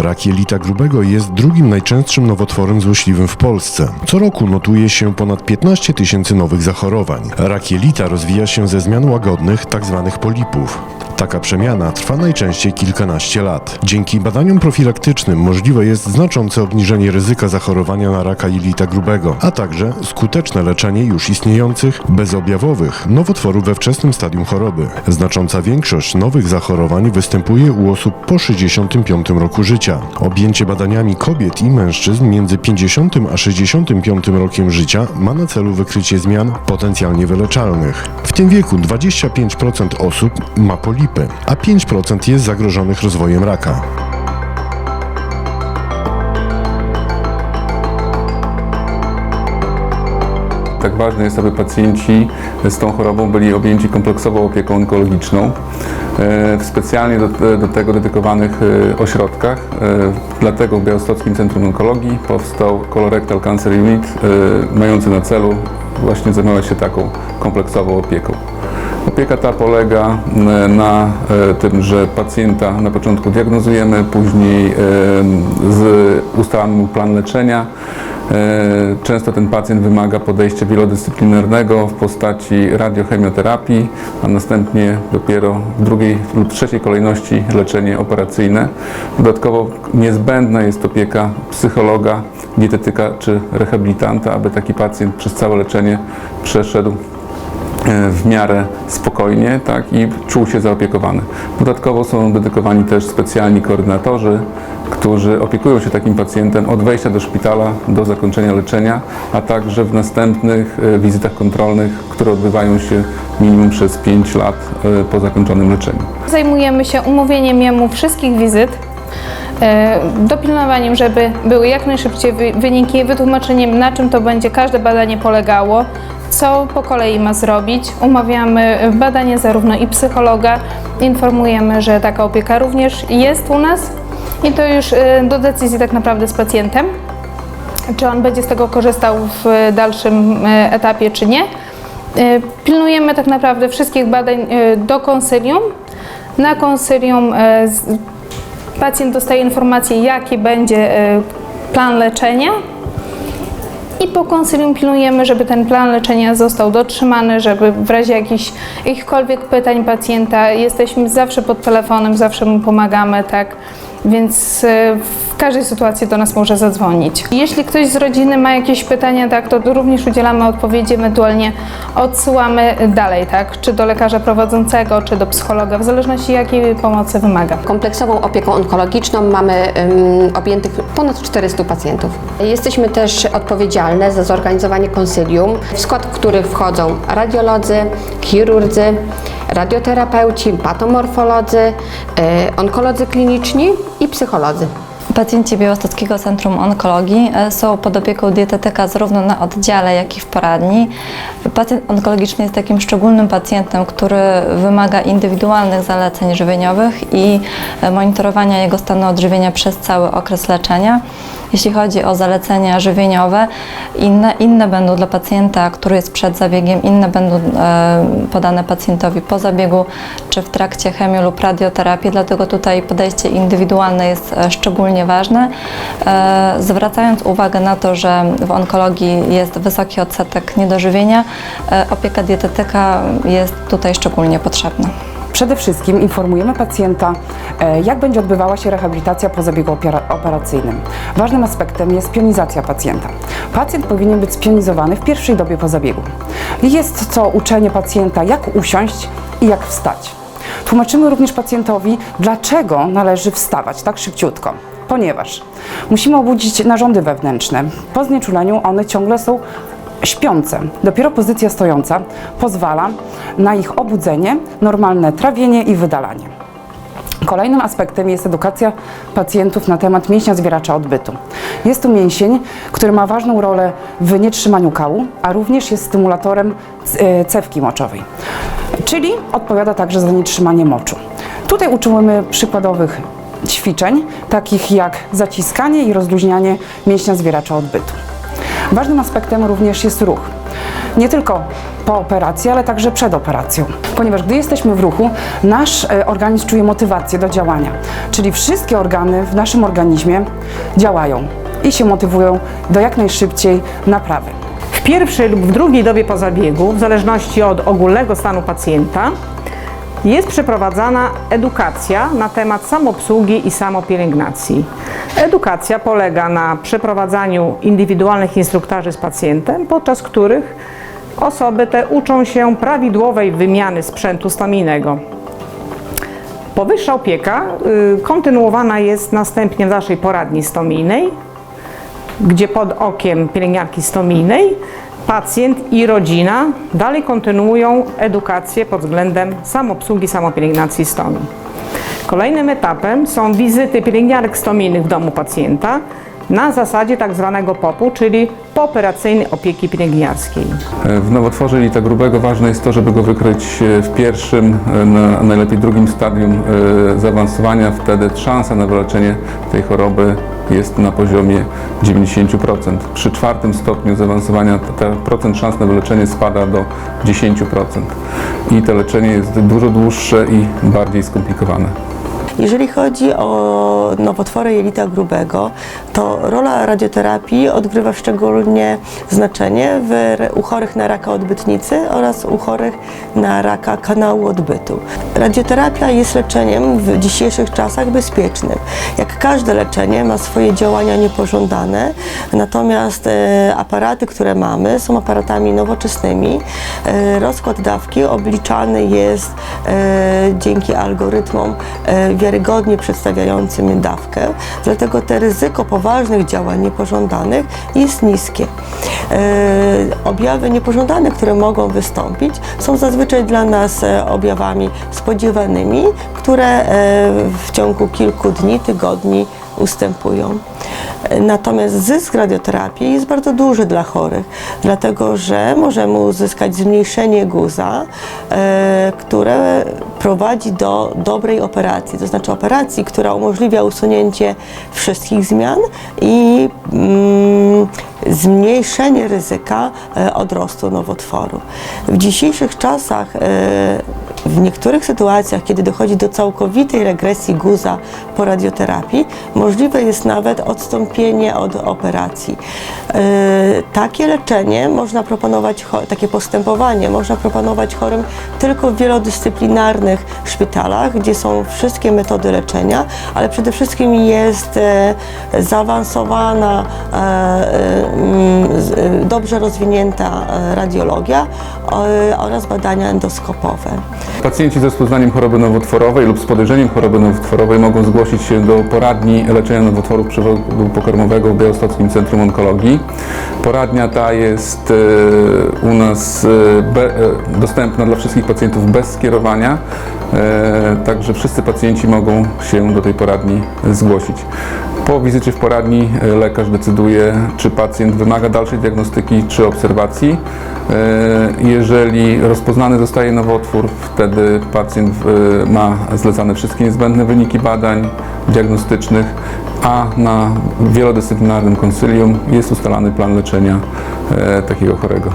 Rak jelita grubego jest drugim najczęstszym nowotworem złośliwym w Polsce. Co roku notuje się ponad 15 tysięcy nowych zachorowań. Rak jelita rozwija się ze zmian łagodnych, tzw. polipów. Taka przemiana trwa najczęściej kilkanaście lat. Dzięki badaniom profilaktycznym możliwe jest znaczące obniżenie ryzyka zachorowania na raka jelita grubego, a także skuteczne leczenie już istniejących, bezobjawowych nowotworów we wczesnym stadium choroby. Znacząca większość nowych zachorowań występuje u osób po 65 roku życia. Objęcie badaniami kobiet i mężczyzn między 50 a 65 rokiem życia ma na celu wykrycie zmian potencjalnie wyleczalnych. W tym wieku 25% osób ma polipy, a 5% jest zagrożonych rozwojem raka. Tak ważne jest, aby pacjenci z tą chorobą byli objęci kompleksową opieką onkologiczną e, w specjalnie do, do tego dedykowanych e, ośrodkach. E, Dlatego w Białostockim Centrum Onkologii powstał Colorectal Cancer Unit, mający na celu właśnie zajmować się taką kompleksową opieką. Opieka ta polega m, na e, tym, że pacjenta na początku diagnozujemy, później e, ustalamy mu plan leczenia. E, Często ten pacjent wymaga podejścia wielodyscyplinarnego w postaci radiochemioterapii, a następnie dopiero w drugiej lub trzeciej kolejności leczenie operacyjne. Dodatkowo niezbędna jest opieka psychologa, dietetyka czy rehabilitanta, aby taki pacjent przez całe leczenie przeszedł e, w miarę spokojnie tak, i czuł się zaopiekowany. Dodatkowo są dedykowani też specjalni koordynatorzy, którzy opiekują się takim pacjentem od wejścia do szpitala do zakończenia leczenia, a także w następnych e, wizytach kontrolnych, które odbywają się minimum przez 5 lat e, po zakończonym leczeniu. Zajmujemy się umówieniem jemu wszystkich wizyt, e, dopilnowaniem, żeby były jak najszybciej wy- wyniki, wytłumaczeniem na czym to będzie każde badanie polegało, co po kolei ma zrobić. Umawiamy badanie zarówno i psychologa, informujemy, że taka opieka również jest u nas i to już e, do decyzji tak naprawdę z pacjentem, czy on będzie z tego korzystał w dalszym e, etapie, czy nie. E, Pilnujemy tak naprawdę wszystkich badań do konsylium. Na konsylium pacjent dostaje informację, jaki będzie plan leczenia. I po konsylium pilnujemy, żeby ten plan leczenia został dotrzymany, żeby w razie jakichś, jakichkolwiek pytań pacjenta jesteśmy zawsze pod telefonem, zawsze mu pomagamy, tak. Więc e, w każdej sytuacji do nas może zadzwonić. Jeśli ktoś z rodziny ma jakieś pytania, tak, to również udzielamy odpowiedzi, ewentualnie odsyłamy dalej, tak, czy do lekarza prowadzącego, czy do psychologa, w zależności jakiej pomocy wymaga. Kompleksową opieką onkologiczną mamy ym, objętych ponad 400 pacjentów. Jesteśmy też odpowiedzialne za zorganizowanie konsylium, w skład których wchodzą radiolodzy, chirurdzy, radioterapeuci, patomorfolodzy, y, onkolodzy kliniczni i psycholodzy. Pacjenci Centrum Onkologii e, są pod opieką dietetyka zarówno na oddziale, jak i w poradni. Pacjent onkologiczny jest takim szczególnym pacjentem, który wymaga indywidualnych zaleceń żywieniowych i e, monitorowania jego stanu odżywienia przez cały okres leczenia. Jeśli chodzi o zalecenia żywieniowe, inne, inne będą dla pacjenta, który jest przed zabiegiem, inne będą e, podane pacjentowi po zabiegu czy w trakcie chemio lub radioterapii, dlatego tutaj podejście indywidualne jest szczególnie ważne, zwracając uwagę na to, że w onkologii jest wysoki odsetek niedożywienia, e, opieka dietetyka jest tutaj szczególnie potrzebna. Przede wszystkim informujemy pacjenta, e, jak będzie odbywała się rehabilitacja po zabiegu operacyjnym. Ważnym aspektem jest pionizacja pacjenta. Pacjent powinien być spionizowany w pierwszej dobie po zabiegu. Jest to uczenie pacjenta, jak usiąść i jak wstać. Tłumaczymy również pacjentowi, dlaczego należy wstawać tak szybciutko. Ponieważ musimy obudzić narządy wewnętrzne. Po znieczuleniu one ciągle są śpiące. Dopiero pozycja stojąca pozwala na ich obudzenie, normalne trawienie i wydalanie. Kolejnym aspektem jest edukacja pacjentów na temat mięśnia zwieracza odbytu. Jest to mięsień, który ma ważną rolę w nietrzymaniu kału, a również jest stymulatorem e, cewki moczowej, czyli odpowiada także za nietrzymanie moczu. Tutaj uczymy przykładowych ćwiczeń, takich jak zaciskanie i rozluźnianie mięśnia zwieracza odbytu. Ważnym aspektem również jest ruch. nie tylko po operacji, ale także przed operacją. Ponieważ gdy jesteśmy w ruchu, nasz e, organizm czuje motywację do działania, czyli wszystkie organy w naszym organizmie działają i się motywują do jak najszybciej naprawy. W pierwszej lub w drugiej dobie po zabiegu, w zależności od ogólnego stanu pacjenta, jest przeprowadzana edukacja na temat samoobsługi i samopielęgnacji. Edukacja polega na przeprowadzaniu indywidualnych instruktaży z pacjentem, podczas których osoby te uczą się prawidłowej wymiany sprzętu stomijnego. Powyższa opieka y, kontynuowana jest następnie w naszej poradni stomijnej, gdzie pod okiem pielęgniarki stomijnej pacjent i rodzina dalej kontynuują edukację pod względem samoobsługi, samopielęgnacji stomii. Kolejnym etapem są wizyty pielęgniarek stomijnych w domu pacjenta na zasadzie tak zwanego POP-u, czyli pooperacyjnej opieki pielęgniarskiej. W nowotworze jelita grubego ważne jest to, żeby go wykryć e, w pierwszym, e, na, najlepiej drugim stadium e, zaawansowania. Wtedy szansa na wyleczenie tej choroby jest na poziomie 90%. Przy czwartym stopniu zaawansowania ten procent szans na wyleczenie spada do 10%. I to leczenie jest dużo dłuższe i bardziej skomplikowane. Jeżeli chodzi o nowotwory jelita grubego, to rola radioterapii odgrywa szczególnie znaczenie w, u chorych na raka odbytnicy oraz u chorych na raka kanału odbytu. Radioterapia jest leczeniem w dzisiejszych czasach bezpiecznym. Jak każde leczenie ma swoje działania niepożądane, natomiast e, aparaty, które mamy, są aparatami nowoczesnymi. E, rozkład dawki obliczany jest e, dzięki algorytmom e, wiarygodnie przedstawiającym dawkę, dlatego te ryzyko poważnych działań niepożądanych jest niskie. E, objawy niepożądane, które mogą wystąpić, są zazwyczaj dla nas e, objawami spodziewanymi, które e, w ciągu kilku dni, tygodni ustępują. Natomiast zysk radioterapii jest bardzo duży dla chorych, dlatego że możemy uzyskać zmniejszenie guza, e, które prowadzi do dobrej operacji, to znaczy operacji, która umożliwia usunięcie wszystkich zmian i mm, zmniejszenie ryzyka e, odrostu nowotworu. W dzisiejszych czasach e, w niektórych sytuacjach, kiedy dochodzi do całkowitej regresji guza po radioterapii, możliwe jest nawet odstąpienie od operacji. E, Takie leczenie można proponować, takie postępowanie można proponować chorym tylko w wielodyscyplinarnych szpitalach, gdzie są wszystkie metody leczenia, ale przede wszystkim jest e, zaawansowana, e, dobrze rozwinięta radiologia oraz badania endoskopowe. Pacjenci z rozpoznaniem choroby nowotworowej lub z podejrzeniem choroby nowotworowej mogą zgłosić się do poradni leczenia nowotworów przewodu pokarmowego w Białostockim Centrum Onkologii. Poradnia ta jest e, u nas e, e, dostępna dla wszystkich pacjentów bez skierowania, także wszyscy pacjenci mogą się do tej poradni zgłosić. Po wizycie w poradni lekarz decyduje, czy pacjent wymaga dalszej diagnostyki czy obserwacji. E, Jeżeli rozpoznany zostaje nowotwór, wtedy pacjent e, ma zlecane wszystkie niezbędne wyniki badań diagnostycznych, a na wielodyscyplinarnym konsylium jest ustalany plan leczenia e, takiego chorego.